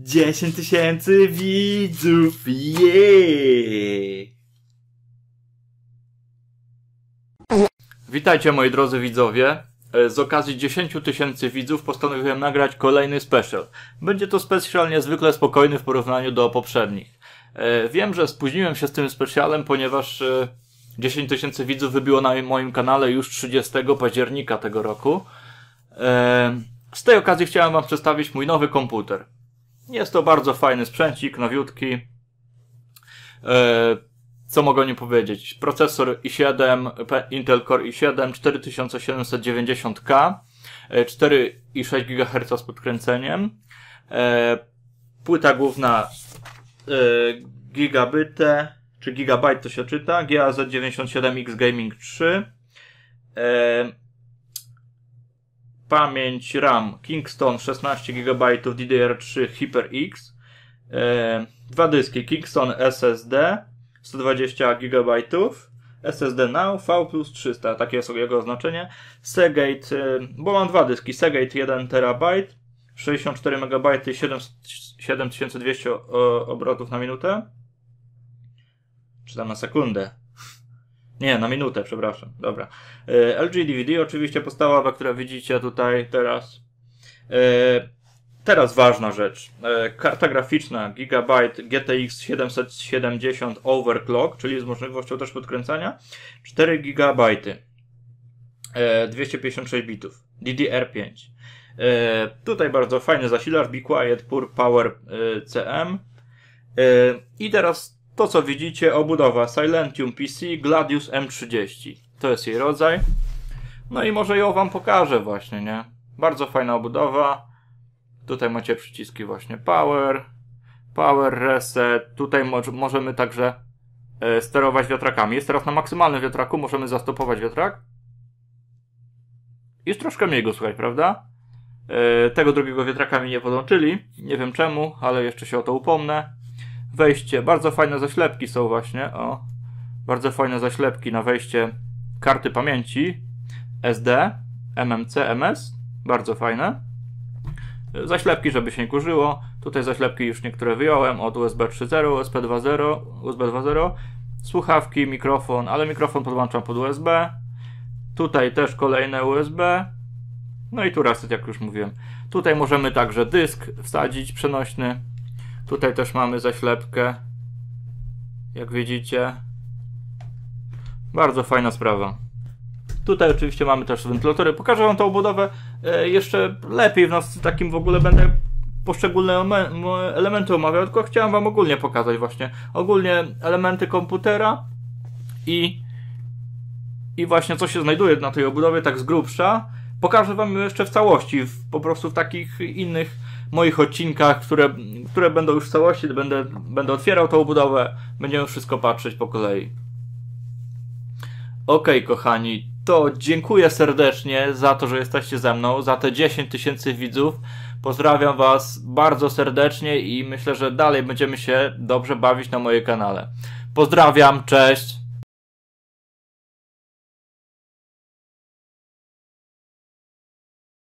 10 tysięcy widzów, jeee! Witajcie moi drodzy widzowie. E, Z okazji 10 tysięcy widzów postanowiłem nagrać kolejny special. Będzie to special niezwykle spokojny w porównaniu do poprzednich. E, Wiem, że spóźniłem się z tym specialem, ponieważ e, 10 tysięcy widzów wybiło na moim kanale już 30 października tego roku. E, Z tej okazji chciałem wam przedstawić mój nowy komputer. Jest to bardzo fajny sprzęcik, nowiutki. E, Co mogę o nim powiedzieć? Procesor i7, P- Intel Core i7 4790K, e, 4,6 GHz z podkręceniem, e, płyta główna e, gigabitę, czy gigabyte to się czyta, GAZ97X Gaming 3, e, pamięć RAM Kingston 16 GB DDR3 HyperX, e, dwa dyski Kingston SSD 120 GB SSD Now V plus 300, takie jest jego oznaczenie. Seagate, e, bo mam dwa dyski, Seagate 1 TB 64 MB i 7, 7200 o- obrotów na minutę. Czy tam na sekundę? Nie, na minutę, przepraszam. Dobra. E, LG DVD oczywiście podstawowe, które widzicie tutaj teraz. E, Teraz ważna rzecz. E, Karta graficzna Gigabyte GTX 770 Overclock, czyli z możliwością też podkręcania. 4 GB. E, 256 bitów. DDR5. E, Tutaj bardzo fajny zasilacz Be Quiet Pure Power CM. I teraz to, co widzicie, obudowa Silentium PC Gladius M30. To jest jej rodzaj. No i może ją wam pokażę właśnie, nie? Bardzo fajna obudowa. Tutaj macie przyciski właśnie Power, Power Reset. Tutaj mo- możemy także e, sterować wiatrakami. Jest teraz na maksymalnym wiatraku, możemy zastopować wiatrak. Już troszkę mniej go słychać, prawda? E, tego drugiego wiatraka mi nie podłączyli. Nie wiem czemu, ale jeszcze się o to upomnę. Wejście, bardzo fajne zaślepki są właśnie, o. Bardzo fajne zaślepki na wejście karty pamięci SD, MMC, MS. Bardzo fajne. Zaślepki, żeby się nie kurzyło. Tutaj zaślepki już niektóre wyjąłem od USB 3.0, USB 2.0, USB 2.0. Słuchawki, mikrofon, ale mikrofon podłączam pod USB. Tutaj też kolejne USB. No i tu reset, jak już mówiłem. Tutaj możemy także dysk wsadzić przenośny. Tutaj też mamy zaślepkę. Jak widzicie. Bardzo fajna sprawa. Tutaj oczywiście mamy też wentylatory. Pokażę Wam tą budowę e, jeszcze lepiej. W takim w ogóle będę poszczególne elementy omawiał, tylko chciałem Wam ogólnie pokazać właśnie. Ogólnie elementy komputera i, i właśnie co się znajduje na tej obudowie tak z grubsza. Pokażę Wam jeszcze w całości, w, po prostu w takich innych moich odcinkach, które, które będą już w całości. Będę, będę otwierał tą budowę, będziemy wszystko patrzeć po kolei. Okej, kochani, to dziękuję serdecznie za to, że jesteście ze mną, za te 10 tysięcy widzów. Pozdrawiam Was bardzo serdecznie i myślę, że dalej będziemy się dobrze bawić na mojej kanale. Pozdrawiam, cześć!